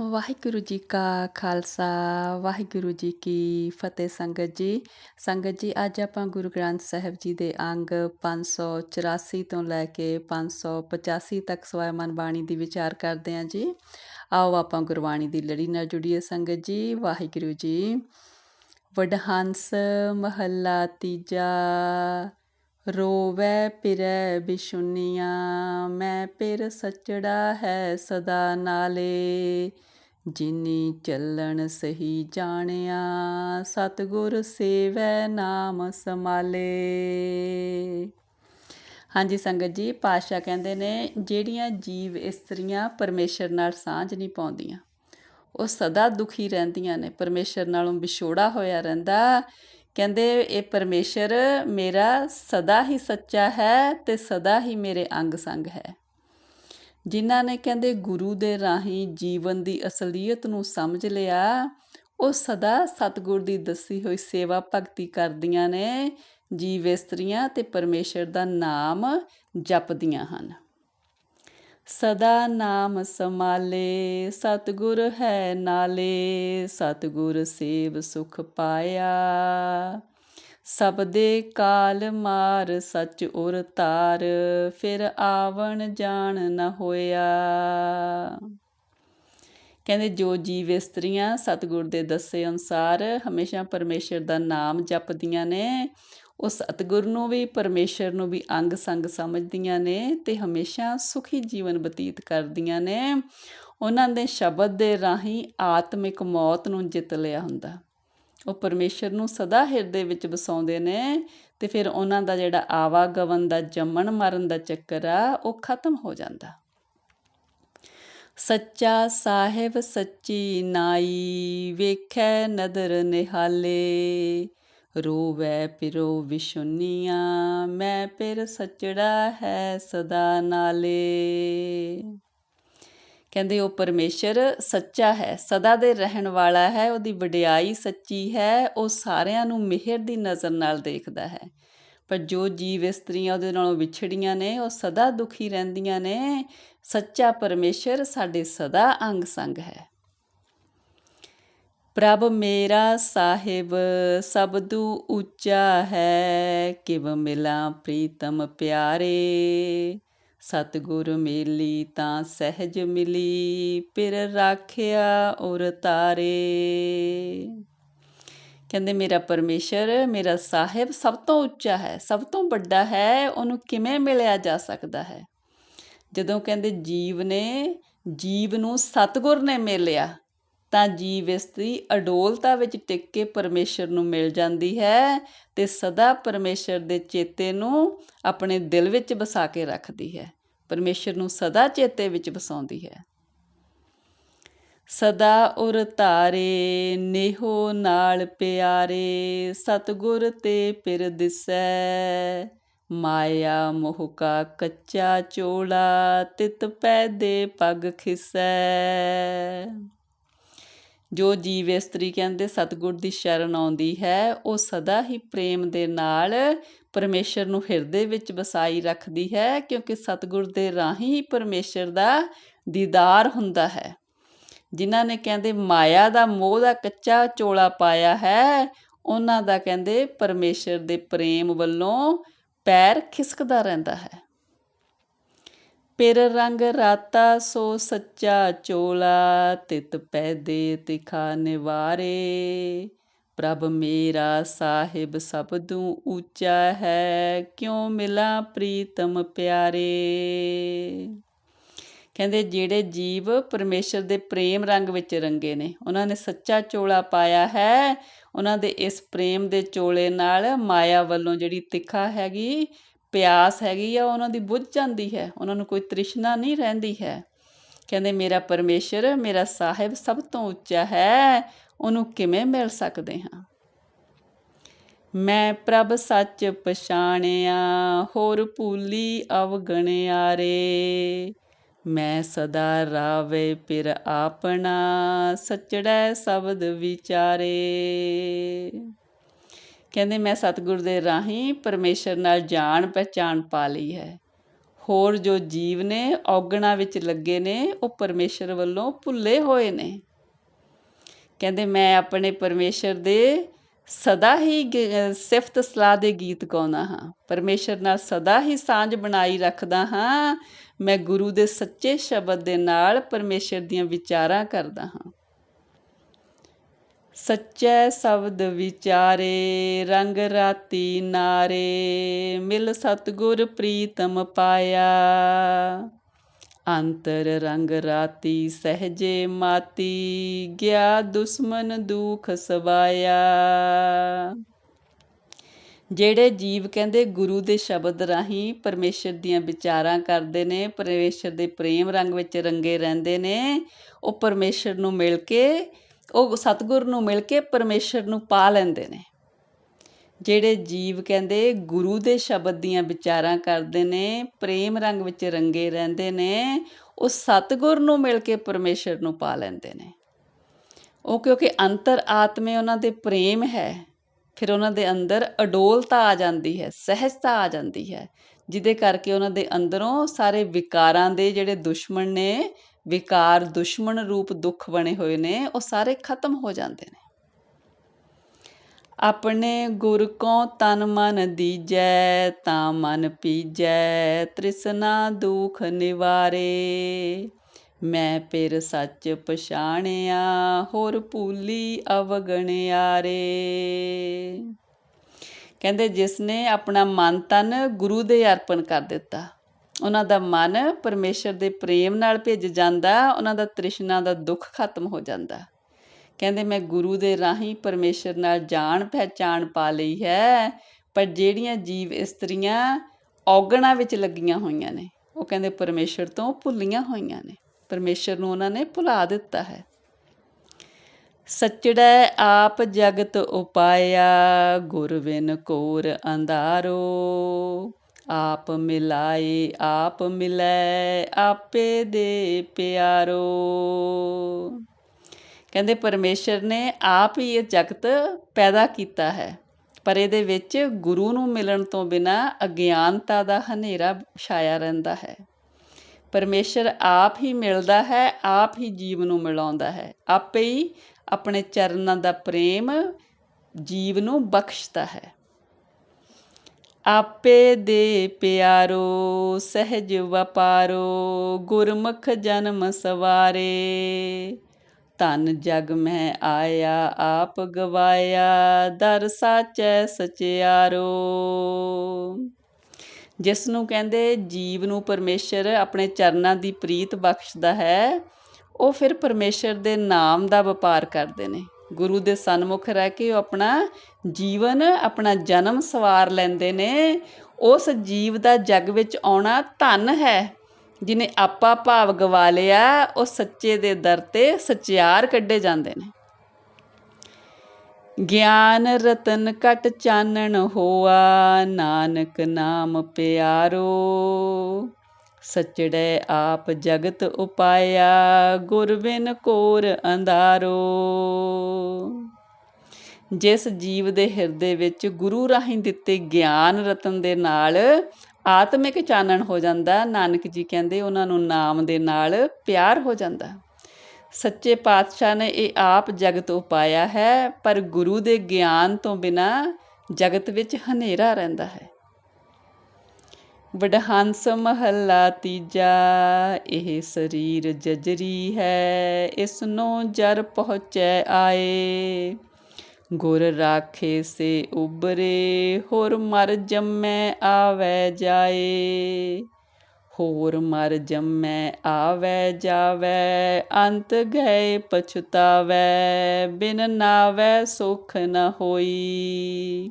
ਵਾਹਿਗੁਰੂ ਜੀ ਕਾ ਖਾਲਸਾ, ਵਾਹਿਗੁਰੂ ਜੀ ਕੀ ਫਤਿਹ ਸੰਗਤ ਜੀ। ਸੰਗਤ ਜੀ, ਅੱਜ ਆਪਾਂ ਗੁਰੂ ਗ੍ਰੰਥ ਸਾਹਿਬ ਜੀ ਦੇ ਅੰਗ 584 ਤੋਂ ਲੈ ਕੇ 585 ਤੱਕ ਸਵੈਮਨ ਬਾਣੀ ਦੀ ਵਿਚਾਰ ਕਰਦੇ ਹਾਂ ਜੀ। ਆਓ ਆਪਾਂ ਗੁਰਬਾਣੀ ਦੀ ਲੜੀ ਨਾਲ ਜੁੜੀਏ ਸੰਗਤ ਜੀ, ਵਾਹਿਗੁਰੂ ਜੀ। ਵਡਹੰਸ ਮਹੱਲਾ ਤੀਜਾ, ਰੋਵੈ ਪਿਰੈ ਬਿਸ਼ੁਨੀਆਂ, ਮੈਂ ਪਿਰ ਸਚੜਾ ਹੈ ਸਦਾ ਨਾਲੇ। ਜਿਨੀ ਚੱਲਣ ਸਹੀ ਜਾਣਿਆ, ਸਤਗੁਰ ਸੇਵੈ ਨਾਮ ਸਮਾਲੇ ਹਾਂਜੀ ਸੰਗਤ ਜੀ ਪਾਸ਼ਾ ਕਹਿੰਦੇ ਨੇ, ਜਿਹੜੀਆਂ ਜੀਵ ਇਸਤਰੀਆਂ ਪਰਮੇਸ਼ਰ ਨਾਲ ਸਾਂਝ ਨਹੀਂ ਪਾਉਂਦੀਆਂ, ਉਹ ਸਦਾ ਦੁਖੀ ਰਹਿੰਦੀਆਂ ਨੇ, ਪਰਮੇਸ਼ਰ ਨਾਲੋਂ ਵਿਛੋੜਾ ਹੋਇਆ ਰਹਿੰਦਾ। ਕਹਿੰਦੇ, ਇਹ ਪਰਮੇਸ਼ਰ ਮੇਰਾ ਸਦਾ ਹੀ ਸੱਚਾ ਹੈ ਤੇ ਸਦਾ ਹੀ ਮੇਰੇ ਅੰਗ ਸੰਗ ਹੈ। ਜਿਨ੍ਹਾਂ ਨੇ ਕਹਿੰਦੇ ਗੁਰੂ ਦੇ ਰਾਹੀਂ ਜੀਵਨ ਦੀ ਅਸਲੀਅਤ ਨੂੰ ਸਮਝ ਲਿਆ, ਉਹ ਸਦਾ ਸਤਗੁਰ ਦੀ ਦੱਸੀ ਹੋਈ ਸੇਵਾ ਭਗਤੀ ਕਰਦੀਆਂ ਨੇ, ਜੀਵ ਇਸਤਰੀਆਂ ਤੇ ਪਰਮੇਸ਼ਰ ਦਾ ਨਾਮ ਜਪਦੀਆਂ ਹਨ। ਸਦਾ ਨਾਮ ਸਮਾਲੇ ਸਤਗੁਰ ਹੈ ਨਾਲੇ, ਸਤਗੁਰ ਸੇਵ ਸੁਖ ਪਾਇਆ। ਸਬਦੇ ਕਾਲ ਮਾਰ ਸੱਚ ਉਰ ਤਾਰ, ਫਿਰ ਆਵਣ ਜਾਣ ਨਾ ਹੋਇਆ। ਕਹਿੰਦੇ, ਜੋ ਜੀਵ ਇਸਤਰੀਆਂ ਸਤਗੁਰ ਦੇ ਦੱਸੇ ਅਨੁਸਾਰ ਹਮੇਸ਼ਾ ਪਰਮੇਸ਼ਰ ਦਾ ਨਾਮ ਜਪਦੀਆਂ ਨੇ, ਉਹ ਸਤਗੁਰ ਨੂੰ ਵੀ, ਪਰਮੇਸ਼ਰ ਨੂੰ ਵੀ ਅੰਗ ਸੰਗ ਸਮਝਦੀਆਂ ਨੇ ਤੇ ਹਮੇਸ਼ਾ ਸੁਖੀ ਜੀਵਨ ਬਤੀਤ ਕਰਦੀਆਂ ਨੇ। ਉਹਨਾਂ ਦੇ ਸ਼ਬਦ ਦੇ ਰਾਹੀਂ ਆਤਮਿਕ ਮੌਤ ਨੂੰ ਜਿੱਤ ਲਿਆ ਹੁੰਦਾ। ਉਹ ਪਰਮੇਸ਼ਰ ਨੂੰ ਸਦਾ ਹਿਰਦੇ ਵਿੱਚ ਵਸਾਉਂਦੇ ਨੇ ਤੇ ਫਿਰ ਉਹਨਾਂ ਦਾ ਜਿਹੜਾ ਆਵਾਗਮਨ ਦਾ, ਜੰਮਣ ਮਰਨ ਦਾ ਚੱਕਰ ਆ, ਉਹ ਖਤਮ ਹੋ ਜਾਂਦਾ। ਸੱਚਾ ਸਾਹਿਬ ਸੱਚੀ ਨਾਈ, ਵੇਖੈ ਨਦਰ ਨਿਹਾਲੇ, ਰੋਵੈ ਪਿਰੋ ਵਿਸ਼ੁਨੀਆਂ, ਮੈਂ ਪਿਰ ਸਚੜਾ ਹੈ ਸਦਾ ਨਾਲੇ। ਕਹਿੰਦੇ ਉਹ ਪਰਮੇਸ਼ਰ ਸੱਚਾ ਹੈ, ਸਦਾ ਦੇ ਰਹਿਣ ਵਾਲਾ ਹੈ, ਉਹਦੀ ਵਡਿਆਈ ਸੱਚੀ ਹੈ, ਉਹ ਸਾਰਿਆਂ ਨੂੰ ਮਿਹਰ ਦੀ ਨਜ਼ਰ ਨਾਲ ਦੇਖਦਾ ਹੈ। ਪਰ ਜੋ ਜੀਵ ਇਸਤਰੀਆਂ ਉਹਦੇ ਨਾਲੋਂ ਵਿਛੜੀਆਂ ਨੇ, ਉਹ ਸਦਾ ਦੁਖੀ ਰਹਿੰਦੀਆਂ ਨੇ। ਸੱਚਾ ਪਰਮੇਸ਼ਰ ਸਾਡੇ ਸਦਾ ਅੰਗ ਸੰਗ ਹੈ। ਪ੍ਰਭ ਮੇਰਾ ਸਾਹਿਬ, ਸਬਦੂ ਉੱਚਾ ਹੈ, ਕਿਵ ਮਿਲਾਂ ਪ੍ਰੀਤਮ ਪਿਆਰੇ। ਸਤਗੁਰ ਮੇਲੀ ਤਾਂ ਸਹਿਜ ਮਿਲੀ, ਪਿਰ ਰਾਖਿਆ ਔਰ ਤਾਰੇ। ਕਹਿੰਦੇ, ਮੇਰਾ ਪਰਮੇਸ਼ਰ, ਮੇਰਾ ਸਾਹਿਬ ਸਭ ਤੋਂ ਉੱਚਾ ਹੈ, ਸਭ ਤੋਂ ਵੱਡਾ ਹੈ, ਉਹਨੂੰ ਕਿਵੇਂ ਮਿਲਿਆ ਜਾ ਸਕਦਾ ਹੈ? ਜਦੋਂ ਕਹਿੰਦੇ, ਜੀਵ ਨੇ, ਜੀਵ ਨੂੰ ਸਤਗੁਰ ਨੇ ਮਿਲਿਆ, ਤਾਂ ਜੀਵ ਇਸਤਰੀ ਅਡੋਲਤਾ ਵਿੱਚ ਟਿਕ ਕੇ ਪਰਮੇਸ਼ਰ ਨੂੰ ਮਿਲ ਜਾਂਦੀ ਹੈ ਤੇ ਸਦਾ ਪਰਮੇਸ਼ਰ ਦੇ ਚੇਤੇ ਨੂੰ ਆਪਣੇ ਦਿਲ ਵਿੱਚ ਵਸਾ ਕੇ ਰੱਖਦੀ ਹੈ। ਪਰਮੇਸ਼ਰ ਨੂੰ ਸਦਾ ਚੇਤੇ ਵਿੱਚ ਵਸਾਉਂਦੀ ਹੈ। ਸਦਾ ਉਰ ਧਾਰੇ, ਨੇਹੋ ਨਾਲ ਪਿਆਰੇ, ਸਤਗੁਰ ਤੇ ਪਿਰ ਦਿਸੈ। ਮਾਇਆ ਮੋਹ ਕਾ ਕੱਚਾ ਚੋਲਾ, ਤਿਤ ਪੈ ਦੇ ਪਗ ਖਿਸੈ। ਜੋ ਜੀਵ ਇਸਤਰੀ ਕਹਿੰਦੇ ਸਤਗੁਰ ਦੀ ਸ਼ਰਨ ਆਉਂਦੀ ਹੈ, ਉਹ ਸਦਾ ਹੀ ਪ੍ਰੇਮ ਦੇ ਨਾਲ ਪਰਮੇਸ਼ਰ ਨੂੰ ਹਿਰਦੇ ਵਿੱਚ ਵਸਾਈ ਰੱਖਦੀ ਹੈ ਕਿਉਂਕਿ ਸਤਿਗੁਰ ਦੇ ਰਾਹੀਂ ਹੀ ਪਰਮੇਸ਼ਰ ਦਾ ਦੀਦਾਰ ਹੁੰਦਾ ਹੈ। ਜਿਨ੍ਹਾਂ ਨੇ ਕਹਿੰਦੇ ਮਾਇਆ ਦਾ ਮੋਹ ਦਾ ਕੱਚਾ ਚੋਲਾ ਪਾਇਆ ਹੈ, ਉਹਨਾਂ ਦਾ ਕਹਿੰਦੇ ਪਰਮੇਸ਼ਰ ਦੇ ਪ੍ਰੇਮ ਵੱਲੋਂ ਪੈਰ ਖਿਸਕਦਾ ਰਹਿੰਦਾ ਹੈ। ਪਿਰ ਰੰਗ ਰਾਤਾ ਸੋ ਸੱਚਾ ਚੋਲਾ, ਤਿਤ ਪੈਦੇ ਤਿਖਾ ਨਿਵਾਰੇ। ਪ੍ਰਭ ਮੇਰਾ ਸਾਹਿਬ ਸਭ ਤੋਂ ਉੱਚਾ ਹੈ, ਕਿਉਂ ਮਿਲਾ ਪ੍ਰੀਤਮ ਪਿਆਰੇ? ਕਹਿੰਦੇ ਜਿਹੜੇ ਜੀਵ ਪਰਮੇਸ਼ਰ ਦੇ ਪ੍ਰੇਮ ਰੰਗ ਵਿੱਚ ਰੰਗੇ ਨੇ, ਉਹਨਾਂ ਨੇ ਸੱਚਾ ਚੋਲਾ ਪਾਇਆ ਹੈ, ਉਹਨਾਂ ਦੇ ਇਸ ਪ੍ਰੇਮ ਦੇ ਚੋਲੇ ਨਾਲ ਮਾਇਆ ਵੱਲੋਂ ਜਿਹੜੀ ਤਿੱਖਾ ਹੈਗੀ, ਪਿਆਸ ਹੈਗੀ ਆ ਉਹਨਾਂ ਦੀ ਬੁੱਝ ਜਾਂਦੀ ਹੈ, ਉਹਨਾਂ ਨੂੰ ਕੋਈ ਤ੍ਰਿਸ਼ਨਾ ਨਹੀਂ ਰਹਿੰਦੀ ਹੈ। ਕਹਿੰਦੇ ਮੇਰਾ ਪਰਮੇਸ਼ਰ, ਮੇਰਾ ਸਾਹਿਬ ਸਭ ਤੋਂ ਉੱਚਾ ਹੈ ਉਹਨੂੰ ਕਿਵੇਂ ਮਿਲ ਸਕਦੇ ਹਾਂ? ਮੈਂ ਪ੍ਰਭ ਸੱਚ ਪਛਾਣਿਆ, ਹੋਰ ਭੂਲੀ ਅਵਗਣਿਆਰੇ ਮੈਂ ਸਦਾ ਰਾਵੇ ਪਿਰ ਆਪਣਾ, ਸਚੜੈ ਸ਼ਬਦ ਵਿਚਾਰੇ। ਕਹਿੰਦੇ ਮੈਂ ਸਤਿਗੁਰ ਦੇ ਰਾਹੀਂ ਪਰਮੇਸ਼ਰ ਨਾਲ ਜਾਣ ਪਹਿਚਾਨ ਪਾ ਲਈ ਹੈ। ਹੋਰ ਜੋ ਜੀਵ ਨੇ ਔਗਣਾ ਵਿੱਚ ਲੱਗੇ ਨੇ, ਉਹ ਪਰਮੇਸ਼ਰ ਵੱਲੋਂ ਭੁੱਲੇ ਹੋਏ ਨੇ। ਕਹਿੰਦੇ ਮੈਂ ਆਪਣੇ ਪਰਮੇਸ਼ਰ ਦੇ ਸਦਾ ਹੀ ਸਿਫਤ ਸਲਾਹ ਦੇ ਗੀਤ ਗਾਉਂਦਾ ਹਾਂ। ਪਰਮੇਸ਼ਰ ਨਾਲ ਸਦਾ ਹੀ ਸਾਂਝ ਬਣਾਈ ਰੱਖਦਾ ਹਾਂ। ਮੈਂ ਗੁਰੂ ਦੇ ਸੱਚੇ ਸ਼ਬਦ ਦੇ ਨਾਲ ਪਰਮੇਸ਼ਰ ਦੀਆਂ ਵਿਚਾਰਾਂ ਕਰਦਾ ਹਾਂ। ਸੱਚੇ ਸ਼ਬਦ ਵਿਚਾਰੇ, ਰੰਗ ਰਾਤੀ ਨਾਰੇ, ਮਿਲ ਸਤਗੁਰ ਪ੍ਰੀਤਮ ਪਾਇਆ। ਅੰਤਰ ਰੰਗ ਰਾਤੀ ਸਹਜੇ ਮਾਤੀ, ਗਿਆ ਦੁਸ਼ਮਨ ਦੁਖ ਸਵਾਇਆ। ਜਿਹੜੇ ਜੀਵ ਕਹਿੰਦੇ ਗੁਰੂ ਦੇ ਸ਼ਬਦ ਰਾਹੀਂ ਪਰਮੇਸ਼ਰ ਦੀਆਂ ਵਿਚਾਰਾਂ ਕਰਦੇ ਨੇ, ਪਰਮੇਸ਼ਰ ਦੇ ਪ੍ਰੇਮ ਰੰਗ ਵਿੱਚ ਰੰਗੇ ਰਹਿੰਦੇ ਨੇ, ਉਹ ਪਰਮੇਸ਼ਰ ਨੂੰ ਮਿਲ ਕੇ, ਉਹ ਸਤਿਗੁਰ ਨੂੰ ਮਿਲ ਕੇ ਪਰਮੇਸ਼ਰ ਨੂੰ ਪਾ ਲੈਂਦੇ ਨੇ। ਜਿਹੜੇ ਜੀਵ ਕਹਿੰਦੇ ਗੁਰੂ ਦੇ ਸ਼ਬਦ ਦੀਆਂ ਵਿਚਾਰਾਂ ਕਰਦੇ ਨੇ, ਪ੍ਰੇਮ ਰੰਗ ਵਿੱਚ ਰੰਗੇ ਰਹਿੰਦੇ ਨੇ, ਉਹ ਸਤਿਗੁਰ ਨੂੰ ਮਿਲ ਕੇ ਪਰਮੇਸ਼ਰ ਨੂੰ ਪਾ ਲੈਂਦੇ ਨੇ। ਉਹ ਕਿਉਂਕਿ ਅੰਤਰ ਆਤਮੇ ਉਹਨਾਂ ਦੇ ਪ੍ਰੇਮ ਹੈ, ਫਿਰ ਉਹਨਾਂ ਦੇ ਅੰਦਰ ਅਡੋਲਤਾ ਆ ਜਾਂਦੀ ਹੈ, ਸਹਿਜਤਾ ਆ ਜਾਂਦੀ ਹੈ, ਜਿਹਦੇ ਕਰਕੇ ਉਹਨਾਂ ਦੇ ਅੰਦਰੋਂ ਸਾਰੇ ਵਿਕਾਰਾਂ ਦੇ ਜਿਹੜੇ ਦੁਸ਼ਮਣ ਨੇ, ਵਿਕਾਰ ਦੁਸ਼ਮਣ ਰੂਪ ਦੁੱਖ ਬਣੇ ਹੋਏ ਨੇ, ਉਹ ਸਾਰੇ ਖਤਮ ਹੋ ਜਾਂਦੇ ਨੇ। ਆਪਣੇ ਗੁਰ ਕੋ ਤਨ ਮਨ ਦੀਜੈ, ਤਾਂ ਮਨ ਪੀਜੈ, ਤ੍ਰਿਸ਼ਨਾ ਦੁਖ ਨਿਵਾਰੇ। ਮੈਂ ਫਿਰ ਸੱਚ ਪਛਾਣਿਆ, ਹੋਰ ਭੂਲੀ ਅਵਗਣਿਆਰੇ। ਕਹਿੰਦੇ ਜਿਸ ਨੇ ਆਪਣਾ ਮਨ ਤਨ ਗੁਰੂ ਦੇ ਅਰਪਣ ਕਰ ਦਿੱਤਾ, ਉਹਨਾਂ ਦਾ ਮਨ ਪਰਮੇਸ਼ਰ ਦੇ ਪ੍ਰੇਮ ਨਾਲ ਭਿੱਜ ਜਾਂਦਾ, ਉਹਨਾਂ ਦਾ ਤ੍ਰਿਸ਼ਨਾ ਦਾ ਦੁੱਖ ਖਤਮ ਹੋ ਜਾਂਦਾ। ਕਹਿੰਦੇ ਮੈਂ ਗੁਰੂ ਦੇ ਰਾਹੀਂ ਪਰਮੇਸ਼ਰ ਨਾਲ ਜਾਣ ਪਹਿਚਾਣ ਪਾ ਲਈ ਹੈ, ਪਰ ਜਿਹੜੀਆਂ ਜੀਵ ਇਸਤਰੀਆਂ ਔਗਣਾ ਵਿੱਚ ਲੱਗੀਆਂ ਹੋਈਆਂ ਨੇ, ਉਹ ਕਹਿੰਦੇ ਪਰਮੇਸ਼ਰ ਤੋਂ ਭੁੱਲੀਆਂ ਹੋਈਆਂ ਨੇ, ਪਰਮੇਸ਼ਰ ਨੂੰ ਉਹਨਾਂ ਨੇ ਭੁਲਾ ਦਿੱਤਾ ਹੈ। ਸੱਚੜੈ ਆਪ ਜਗਤ ਉਪਾਇਆ ਗੁਰ ਬਿਨ ਕੋਰ ਅੰਧਾਰੋ, ਆਪ ਮਿਲਾਏ, ਆਪ ਮਿਲੈ, ਆਪੇ ਦੇ ਪਿਆਰੋ। ਕਹਿੰਦੇ ਪਰਮੇਸ਼ਰ ਨੇ ਆਪ ਹੀ ਇਹ ਜਗਤ ਪੈਦਾ ਕੀਤਾ ਹੈ। ਪਰ ਇਹਦੇ ਵਿੱਚ ਗੁਰੂ ਨੂੰ ਮਿਲਣ ਤੋਂ ਬਿਨਾ ਅਗਿਆਨਤਾ ਦਾ ਹਨੇਰਾ ਛਾਇਆ ਰਹਿੰਦਾ ਹੈ। ਪਰਮੇਸ਼ਰ ਆਪ ਹੀ ਮਿਲਦਾ ਹੈ, ਆਪ ਹੀ ਜੀਵ ਨੂੰ ਮਿਲਾਉਂਦਾ ਹੈ। ਆਪੇ ਹੀ ਆਪਣੇ ਚਰਨਾਂ ਦਾ ਪ੍ਰੇਮ ਜੀਵ ਨੂੰ ਬਖਸ਼ਦਾ ਹੈ। ਆਪੇ ਦੇ ਪਿਆਰੋ, ਸਹਿਜ ਵਪਾਰੋ, ਗੁਰਮੁਖ ਜਨਮ ਸਵਾਰੇ। ਧਨ ਜਗ ਮੈਂ ਆਇਆ, ਆਪ ਗਵਾਇਆ, ਦਰ ਸਾਚੈ ਸਚਿਆਰੋ। ਜਿਸ ਨੂੰ ਕਹਿੰਦੇ ਜੀਵ ਨੂੰ ਪਰਮੇਸ਼ਰ ਆਪਣੇ ਚਰਨਾਂ ਦੀ ਪ੍ਰੀਤ ਬਖਸ਼ਦਾ ਹੈ, ਉਹ ਫਿਰ ਪਰਮੇਸ਼ਰ ਦੇ ਨਾਮ ਦਾ ਵਪਾਰ ਕਰਦੇ ਨੇ। ਗੁਰੂ ਦੇ ਸਨਮੁਖ ਰਹਿ ਕੇ ਉਹ ਆਪਣਾ ਜੀਵਨ, ਆਪਣਾ ਜਨਮ ਸਵਾਰ ਲੈਂਦੇ ਨੇ। ਉਸ ਜੀਵ ਦਾ ਜਗ ਵਿੱਚ ਆਉਣਾ ਧਨ ਹੈ। ਜਿਨੇ ਆਪਾ ਭਾਵ ਗਵਾ ਲਿਆ, ਉਹ ਸੱਚੇ ਦੇ ਦਰ ਤੇ ਸਚਿਆਰ ਕੱਢੇ ਜਾਂਦੇ ਨੇ। ਗਿਆਨ ਰਤਨ ਕਟ ਚਾਨਣ ਹੋਆ, ਨਾਨਕ ਨਾਮ ਪਿਆਰੋ। ਸਚੜੇ ਆਪ ਜਗਤ ਉਪਾਇਆ ਗੁਰ ਬਿਨ ਕੋਰ ਅੰਧਾਰੋ। ਜਿਸ ਜੀਵ ਦੇ ਹਿਰਦੇ ਵਿੱਚ ਗੁਰੂ ਰਾਹੀਂ ਦਿੱਤੇ ਗਿਆਨ ਰਤਨ ਦੇ ਨਾਲ ਆਤਮਿਕ ਚਾਨਣ ਹੋ ਜਾਂਦਾ। ਨਾਨਕ ਜੀ ਕਹਿੰਦੇ ਉਹਨਾਂ ਨੂੰ ਨਾਮ ਦੇ ਨਾਲ ਪਿਆਰ ਹੋ ਜਾਂਦਾ। ਸੱਚੇ ਪਾਤਸ਼ਾਹ ਨੇ ਇਹ ਆਪ ਜਗਤ ਉਪਾਇਆ ਹੈ, ਪਰ ਗੁਰੂ ਦੇ ਗਿਆਨ ਤੋਂ ਬਿਨਾ ਜਗਤ ਵਿੱਚ ਹਨੇਰਾ ਰਹਿੰਦਾ ਹੈ। ਵਡਹੰਸ ਮਹੱਲਾ ਤੀਜਾ, ਇਹ ਸਰੀਰ ਜਜਰੀ ਹੈ, ਇਸ ਨੂੰ ਜਰ ਪਹੁੰਚੈ ਆਏ। ਗੁਰ ਰਾਖੇ ਸੇ ਉਬਰੇ, ਹੋਰ ਮਰ ਜੰਮੈ ਆਵੈ ਜਾਏ। ਹੋਰ ਮਰ ਜੰਮੈ ਆਵੈ ਜਾਵੈ, ਅੰਤ ਗਏ ਪਛਤਾਵੈ, ਬਿਨ ਨਾਵੈ ਸੁਖ ਨ ਹੋਈ।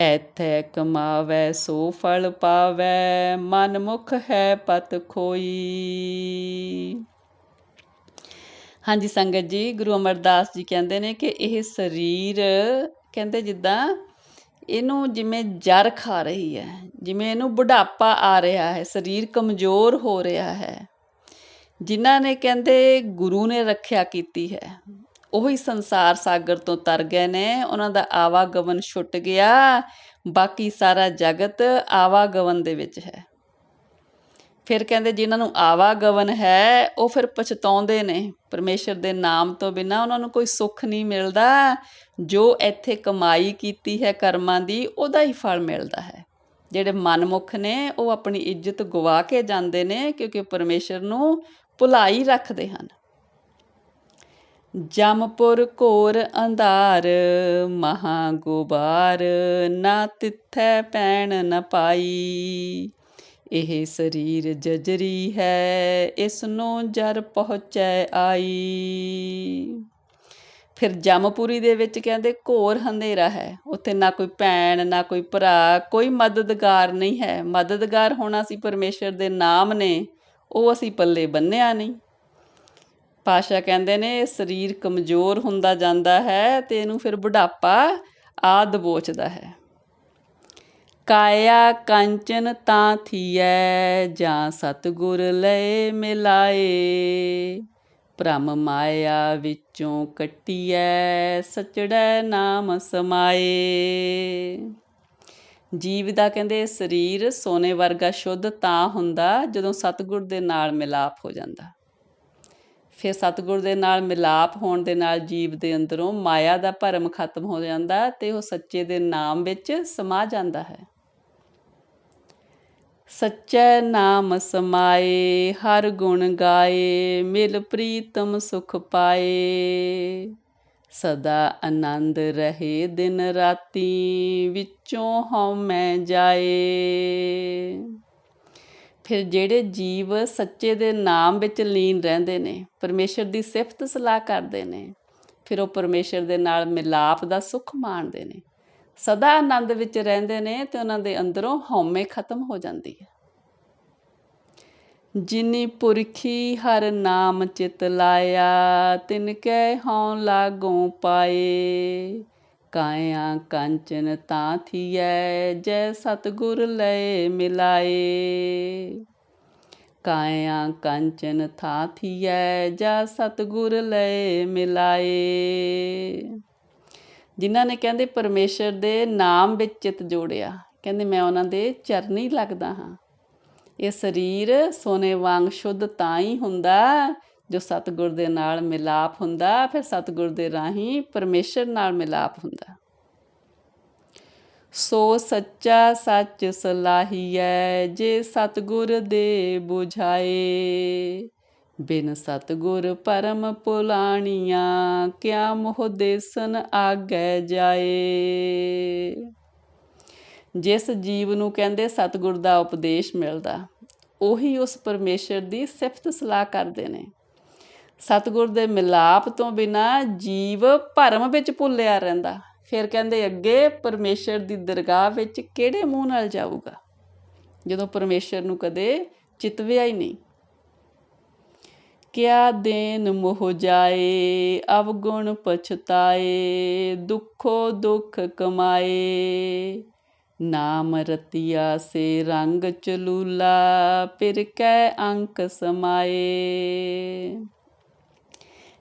ਐਥੈ ਕਮਾਵੈ ਸੋ ਫਲ ਪਾਵੈ, ਮਨ ਮੁਖ ਹੈ ਪਤ ਖੋਈ। ਹਾਂਜੀ, ਸੰਗਤ ਜੀ, ਗੁਰੂ ਅਮਰਦਾਸ ਜੀ ਕਹਿੰਦੇ ਨੇ ਕਿ ਇਹ ਸਰੀਰ, ਕਹਿੰਦੇ ਜਿੱਦਾਂ ਇਹਨੂੰ ਜਿਵੇਂ ਜਰ ਖਾ ਰਹੀ ਹੈ, ਜਿਵੇਂ ਇਹਨੂੰ ਬੁਢਾਪਾ ਆ ਰਿਹਾ ਹੈ, ਸਰੀਰ ਕਮਜ਼ੋਰ ਹੋ ਰਿਹਾ ਹੈ। ਜਿਨ੍ਹਾਂ ਨੇ ਕਹਿੰਦੇ ਗੁਰੂ ਨੇ ਰੱਖਿਆ ਕੀਤੀ ਹੈ, ਉਹੀ ਸੰਸਾਰ ਸਾਗਰ ਤੋਂ ਤਰ ਗਏ ਨੇ, ਉਹਨਾਂ ਦਾ ਆਵਾਗਮਨ ਛੁੱਟ ਗਿਆ, ਬਾਕੀ ਸਾਰਾ ਜਗਤ ਆਵਾਗਮਨ ਦੇ ਵਿੱਚ ਹੈ। ਫਿਰ ਕਹਿੰਦੇ ਜਿਨ੍ਹਾਂ ਨੂੰ ਆਵਾਗਵਨ ਹੈ, ਉਹ ਫਿਰ ਪਛਤਾਉਂਦੇ ਨੇ। ਪਰਮੇਸ਼ਰ ਦੇ ਨਾਮ ਤੋਂ ਬਿਨਾ ਉਹਨਾਂ ਨੂੰ ਕੋਈ ਸੁੱਖ ਨਹੀਂ ਮਿਲਦਾ। ਜੋ ਇੱਥੇ ਕਮਾਈ ਕੀਤੀ ਹੈ ਕਰਮਾਂ ਦੀ, ਉਹਦਾ ਹੀ ਫਲ ਮਿਲਦਾ ਹੈ। ਜਿਹੜੇ ਮਨਮੁਖ ਨੇ, ਉਹ ਆਪਣੀ ਇੱਜ਼ਤ ਗਵਾ ਕੇ ਜਾਂਦੇ ਨੇ, ਕਿਉਂਕਿ ਪਰਮੇਸ਼ਰ ਨੂੰ ਭੁਲਾਈ ਰੱਖਦੇ ਹਨ। ਜਮਪੁਰ ਘੋਰ ਅੰਧਾਰ ਮਹਾ ਗੁਬਾਰ ਨਾ ਤਿੱਥੈ ਪੈਣ ਨ ਪਾਈ। ਇਹ ਸਰੀਰ ਜਜਰੀ ਹੈ ਇਸ ਨੂੰ ਜਰ ਪਹੁੰਚੈ ਆਈ। ਫਿਰ ਜਮਪੁਰੀ ਦੇ ਵਿੱਚ ਕਹਿੰਦੇ ਘੋਰ ਹਨੇਰਾ ਹੈ, ਉੱਥੇ ਨਾ ਕੋਈ ਭੈਣ, ਨਾ ਕੋਈ ਭਰਾ, ਕੋਈ ਮਦਦਗਾਰ ਨਹੀਂ ਹੈ। ਮਦਦਗਾਰ ਹੋਣਾ ਸੀ ਪਰਮੇਸ਼ਰ ਦੇ ਨਾਮ ਨੇ, ਉਹ ਅਸੀਂ ਪੱਲੇ ਬੰਨਿਆ ਨਹੀਂ। ਪਾਸ਼ਾ ਕਹਿੰਦੇ ਨੇ ਇਹ ਸਰੀਰ ਕਮਜ਼ੋਰ ਹੁੰਦਾ ਜਾਂਦਾ ਹੈ ਤੇ ਇਹਨੂੰ ਫਿਰ ਬੁਢਾਪਾ ਆ ਬੋਚਦਾ ਹੈ। ਕਾਇਆ ਕੰਚਨ ਤਾਂ ਥੀਐ, ਜਾਂ ਸਤਗੁਰ ਲਏ ਮਿਲਾਏ। ਭ੍ਰਮ ਮਾਇਆ ਵਿੱਚੋਂ ਕੱਟੀਐ, ਸਚੜੈ ਨਾਮ ਸਮਾਏ। ਜੀਵ ਦਾ ਕਹਿੰਦੇ ਸਰੀਰ ਸੋਨੇ ਵਰਗਾ ਸ਼ੁੱਧ ਤਾਂ ਹੁੰਦਾ ਜਦੋਂ ਸਤਗੁਰ ਦੇ ਨਾਲ ਮਿਲਾਪ ਹੋ ਜਾਂਦਾ। ਫਿਰ ਸਤਗੁਰ ਦੇ ਨਾਲ ਮਿਲਾਪ ਹੋਣ ਦੇ ਨਾਲ ਜੀਵ ਦੇ ਅੰਦਰੋਂ ਮਾਇਆ ਦਾ ਭਰਮ ਖਤਮ ਹੋ ਜਾਂਦਾ ਤੇ ਉਹ ਸੱਚੇ ਦੇ ਨਾਮ ਵਿੱਚ ਸਮਾ ਜਾਂਦਾ ਹੈ। ਸੱਚੇ ਨਾਮ ਸਮਾਏ, ਹਰ ਗੁਣ ਗਾਏ, ਮਿਲ ਪ੍ਰੀਤਮ ਸੁਖ ਪਾਏ। ਸਦਾ ਆਨੰਦ ਰਹੇ ਦਿਨ ਰਾਤੀ, ਵਿੱਚੋਂ ਹਉ ਮੈਂ ਜਾਏ। ਫਿਰ ਜਿਹੜੇ ਜੀਵ ਸੱਚੇ ਦੇ ਨਾਮ ਵਿੱਚ ਲੀਨ ਰਹਿੰਦੇ ਨੇ, ਪਰਮੇਸ਼ਰ ਦੀ ਸਿਫਤ ਸਲਾਹ ਕਰਦੇ ਨੇ, ਫਿਰ ਉਹ ਪਰਮੇਸ਼ਰ ਦੇ ਨਾਲ ਮਿਲਾਪ ਦਾ ਸੁੱਖ ਮਾਣਦੇ ਨੇ। ਸਦਾ ਆਨੰਦ ਵਿੱਚ ਰਹਿੰਦੇ ਨੇ ਤੇ ਉਹਨਾਂ ਦੇ ਅੰਦਰੋਂ ਹਉਮੈ ਖਤਮ ਹੋ ਜਾਂਦੀ ਹੈ। ਜਿਨੀ ਪੁਰਖੀ ਹਰ ਨਾਮ ਚਿਤ ਲਾਇਆ, ਤਿਨ ਕੈ ਹਉ ਲਾਗੋਂ ਪਾਏ। ਕਾਇਆ ਕੰਚਨ ਤਾਂ ਥੀਐ, ਜੈ ਸਤਗੁਰ ਲਏ ਮਿਲਾਏ। ਕਾਇਆ ਕੰਚਨ ਥਾ ਥੀਐ, ਜਾ ਸਤਗੁਰ ਲਏ ਮਿਲਾਏ। ਜਿਨ੍ਹਾਂ ਨੇ ਕਹਿੰਦੇ ਪਰਮੇਸ਼ਰ ਦੇ ਨਾਮ ਵਿੱਚ ਚਿਤ ਜੋੜਿਆ। ਕਹਿੰਦੇ ਮੈਂ ਉਹਨਾਂ ਦੇ ਚਰਨੀ ਲੱਗਦਾ ਹਾਂ। ਇਹ ਸਰੀਰ ਸੋਨੇ ਵਾਂਗ ਸ਼ੁੱਧ ਤਾਂ ਹੀ ਹੁੰਦਾ ਜੋ ਸਤਗੁਰ ਦੇ ਨਾਲ ਮਿਲਾਪ ਹੁੰਦਾ, ਫਿਰ ਸਤਗੁਰ ਦੇ ਰਾਹੀਂ ਪਰਮੇਸ਼ਰ ਨਾਲ ਮਿਲਾਪ ਹੁੰਦਾ। ਸੋ ਸੱਚਾ ਸੱਚ ਸਲਾਹੀਐ, ਜੇ ਸਤਗੁਰ ਦੇ 부ਝਾਏ ਬਿਨ ਸਤਗੁਰ ਪਰਮ ਪੁਲਾਣੀਆਂ, ਕਿਆ ਮੋਹ ਦੇਸਨ ਆਗੈ ਜਾਏ। ਜਿਸ ਜੀਵ ਨੂੰ ਕਹਿੰਦੇ ਸਤਗੁਰ ਦਾ ਉਪਦੇਸ਼ ਮਿਲਦਾ, ਉਹੀ ਉਸ ਪਰਮੇਸ਼ਰ ਦੀ ਸਿਫਤ ਸਲਾਹ ਕਰਦੇ ਨੇ। ਸਤਗੁਰ ਦੇ ਮਿਲਾਪ ਤੋਂ ਬਿਨਾ ਜੀਵ ਭਰਮ ਵਿੱਚ ਭੁੱਲਿਆ ਰਹਿੰਦਾ। ਫਿਰ ਕਹਿੰਦੇ ਅੱਗੇ, ਪਰਮੇਸ਼ਰ ਦੀ ਦਰਗਾਹ ਵਿੱਚ ਕਿਹੜੇ ਮੂੰਹ ਨਾਲ ਜਾਊਗਾ? ਜਦੋਂ ਪਰਮੇਸ਼ਰ ਨੂੰ ਕਦੇ ਚਿਤਵਿਆ ਹੀ ਨਹੀਂ। ਕਿਆ ਦੇਨ ਮੋਹ ਜਾਏ, ਅਵਗੁਣ ਪਛਤਾਏ, ਦੁੱਖੋ ਦੁੱਖ ਕਮਾਏ। ਨਾਮ ਰਤਿਆ ਸੇ ਰੰਗ ਚਲੂਲਾ, ਫਿਰ ਕੈ ਅੰਕ ਸਮਾਏ।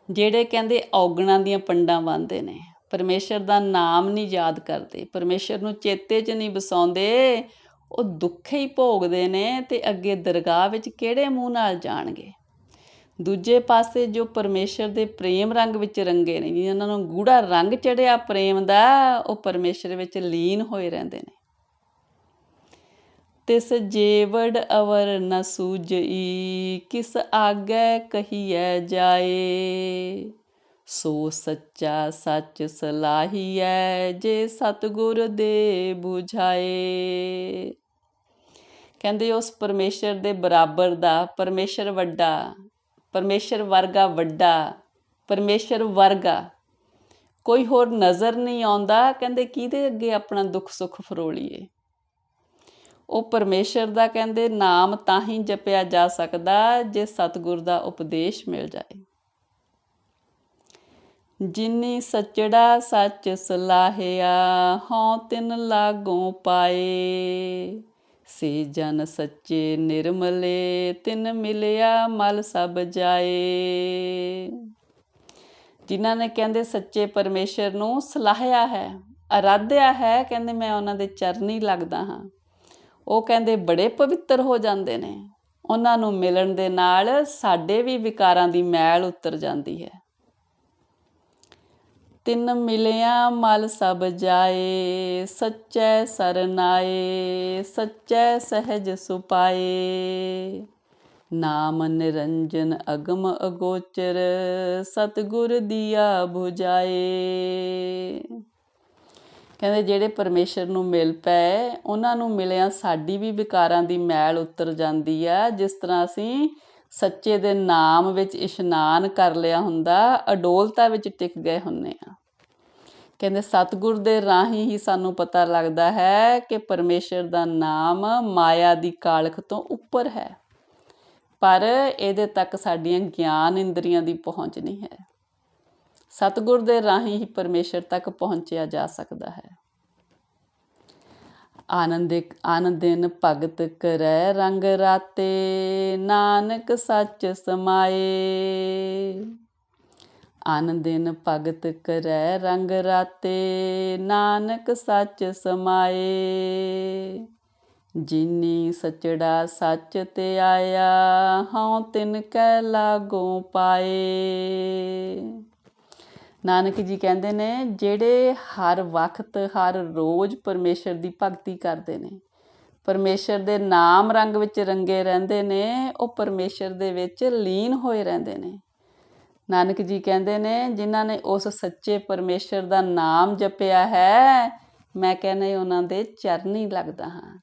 ਜਿਹੜੇ ਕਹਿੰਦੇ ਔਗਣਾਂ ਦੀਆਂ ਪੰਡਾਂ ਬੰਦੇ ਨੇ, ਪਰਮੇਸ਼ਰ ਦਾ ਨਾਮ ਨਹੀਂ ਯਾਦ ਕਰਦੇ, ਪਰਮੇਸ਼ਰ ਨੂੰ ਚੇਤੇ 'ਚ ਨਹੀਂ ਵਸਾਉਂਦੇ, ਉਹ ਦੁੱਖ ਹੀ ਭੋਗਦੇ ਨੇ ਤੇ ਅੱਗੇ ਦਰਗਾਹ ਵਿੱਚ ਕਿਹੜੇ ਮੂੰਹ ਨਾਲ ਜਾਣਗੇ? ਦੂਜੇ ਪਾਸੇ ਜੋ ਪਰਮੇਸ਼ਰ ਦੇ ਪ੍ਰੇਮ ਰੰਗ ਵਿੱਚ ਰੰਗੇ ਨੇ ਜਿਨ੍ਹਾਂ ਨੂੰ ਗੂੜਾ ਰੰਗ ਚੜਿਆ ਪ੍ਰੇਮ ਦਾ, ਉਹ ਪਰਮੇਸ਼ਰ ਵਿੱਚ ਲੀਨ ਹੋਏ ਰਹਿੰਦੇ ਨੇ। ਤਿਸ ਜੇਵੜ ਅਵਰ ਨ ਸੂਝਈ, ਕਿਸ ਆਗੇ ਕਹੀਐ ਜਾਏ? ਸੋ ਸੱਚਾ ਸੱਚ ਸਲਾਹੀਐ, ਜੇ ਸਤਗੁਰ ਦੇ 부ਝਾਏ ਕਹਿੰਦੇ ਉਸ ਪਰਮੇਸ਼ਰ ਦੇ ਬਰਾਬਰ ਦਾ, ਪਰਮੇਸ਼ਰ ਵੱਡਾ ਪਰਮੇਸ਼ਰ ਵਰਗਾ ਵੱਡਾ, ਪਰਮੇਸ਼ਰ ਵਰਗਾ। ਕੋਈ ਹੋਰ ਨਜ਼ਰ ਨਹੀਂ ਆਉਂਦਾ, ਕਹਿੰਦੇ ਕਿਹਦੇ ਅੱਗੇ ਆਪਣਾ ਦੁੱਖ ਸੁੱਖ ਫਰੋਲੀਏ? ਉਹ ਪਰਮੇਸ਼ਰ ਦਾ ਕਹਿੰਦੇ, ਨਾਮ ਤਾਂ ਹੀ ਜਪਿਆ ਜਾ ਸਕਦਾ ਜੇ ਸਤਿਗੁਰ ਦਾ ਉਪਦੇਸ਼ ਮਿਲ ਜਾਏ। ਜਿਨੀ ਸੱਚੜਾ ਸੱਚ ਸਲਾਹਿਆ, ਹਉ ਤਿਨ ਲਾਗੋਂ ਪਾਏ। ਸੇ ਜਨ ਸੱਚੇ ਨਿਰਮਲੇ, ਤਿਨ ਮਿਲਿਆ ਮਲ ਸਭ ਜਾਏ। ਜਿਨ੍ਹਾਂ ਨੇ ਕਹਿੰਦੇ ਸੱਚੇ ਪਰਮੇਸ਼ਰ ਨੂੰ ਸਲਾਹਿਆ ਹੈ, ਅਰਾਧਿਆ ਹੈ, ਕਹਿੰਦੇ ਮੈਂ ਉਹਨਾਂ ਦੇ ਚਰਨੀ ਲੱਗਦਾ ਹਾਂ। ਉਹ ਕਹਿੰਦੇ ਬੜੇ ਪਵਿੱਤਰ ਹੋ ਜਾਂਦੇ ਨੇ। ਉਹਨਾਂ ਨੂੰ ਮਿਲਣ ਦੇ ਨਾਲ ਸਾਡੇ ਵੀ ਵਿਕਾਰਾਂ ਦੀ ਮੈਲ ਉਤਰ ਜਾਂਦੀ ਹੈ। ਤਿੰਨ ਮਿਲਿਆ ਮਲ ਸਭ ਜਾਏ, ਸੱਚੈ ਸਰਨਾਏ, ਸੱਚੈ ਸਹਿਜ ਸੁਪਾਏ। ਨਾਮ ਨਿਰੰਜਨ ਅਗਮ ਅਗੋਚਰ, ਸਤਗੁਰ ਦੀਆ 부ਜਾਏ ਕਹਿੰਦੇ ਜਿਹੜੇ ਪਰਮੇਸ਼ਰ ਨੂੰ ਮਿਲ ਪਏ, ਉਹਨਾਂ ਨੂੰ ਮਿਲਿਆ ਸਾਡੀ ਵੀ ਵਿਕਾਰਾਂ ਦੀ ਮੈਲ ਉਤਰ ਜਾਂਦੀ ਆ, ਜਿਸ ਤਰ੍ਹਾਂ ਅਸੀਂ ਸੱਚੇ ਦੇ ਨਾਮ ਵਿੱਚ ਇਸ਼ਨਾਨ ਕਰ ਲਿਆ ਹੁੰਦਾ, ਅਡੋਲਤਾ ਵਿੱਚ ਟਿਕ ਗਏ ਹੁੰਨੇ ਆ। ਕਹਿੰਦੇ, ਸਤਗੁਰ ਦੇ ਰਾਹੀਂ ਹੀ ਸਾਨੂੰ ਪਤਾ ਲੱਗਦਾ ਹੈ ਕਿ ਪਰਮੇਸ਼ਰ ਦਾ ਨਾਮ ਮਾਇਆ ਦੀ ਕਾਲਖ ਤੋਂ ਉੱਪਰ ਹੈ। ਪਰ ਇਹਦੇ ਤੱਕ ਸਾਡੀਆਂ ਗਿਆਨ ਇੰਦਰੀਆਂ ਦੀ ਪਹੁੰਚ ਨਹੀਂ ਹੈ। ਸਤਗੁਰ ਦੇ ਰਾਹੀਂ ਹੀ ਪਰਮੇਸ਼ਰ ਤੱਕ ਪਹੁੰਚਿਆ ਜਾ ਸਕਦਾ ਹੈ। ਆਨੰਦ ਆਨੰਦਿਨ ਭਗਤ ਕਰੈ ਰੰਗ ਰਾਤੇ, ਨਾਨਕ ਸੱਚ ਸਮਾਏ। ਆਨੰਦਿਨ ਭਗਤ ਕਰੈ ਰੰਗ ਰਾਤੇ, ਨਾਨਕ ਸੱਚ ਸਮਾਏ। ਜਿਨੀ ਸਚੜਾ ਸੱਚ ਤੇ ਆਇਆ, ਹਉ ਤਿਨ ਕੈ ਲਾਗੋਂ ਪਾਏ। ਨਾਨਕ ਜੀ ਕਹਿੰਦੇ ਨੇ, ਜਿਹੜੇ ਹਰ ਵਕਤ, ਹਰ ਰੋਜ਼ ਪਰਮੇਸ਼ਰ ਦੀ ਭਗਤੀ ਕਰਦੇ ਨੇ, ਪਰਮੇਸ਼ਰ ਦੇ ਨਾਮ ਰੰਗ ਵਿੱਚ ਰੰਗੇ ਰਹਿੰਦੇ ਨੇ, ਉਹ ਪਰਮੇਸ਼ਰ ਦੇ ਵਿੱਚ ਲੀਨ ਹੋਏ ਰਹਿੰਦੇ ਨੇ। ਨਾਨਕ ਜੀ ਕਹਿੰਦੇ ਨੇ, ਜਿਨ੍ਹਾਂ ਨੇ ਉਸ ਸੱਚੇ ਪਰਮੇਸ਼ਰ ਦਾ ਨਾਮ ਜਪਿਆ ਹੈ, ਮੈਂ ਕਹਿੰਦਾ ਉਹਨਾਂ ਦੇ ਚਰਨੀ ਲੱਗਦਾ ਹਾਂ।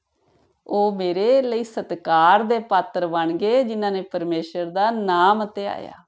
ਉਹ ਮੇਰੇ ਲਈ ਸਤਕਾਰ ਦੇ ਪਾਤਰ ਬਣ ਗਏ, ਜਿਨ੍ਹਾਂ ਨੇ ਪਰਮੇਸ਼ਰ ਦਾ ਨਾਮ ਧਿਆਇਆ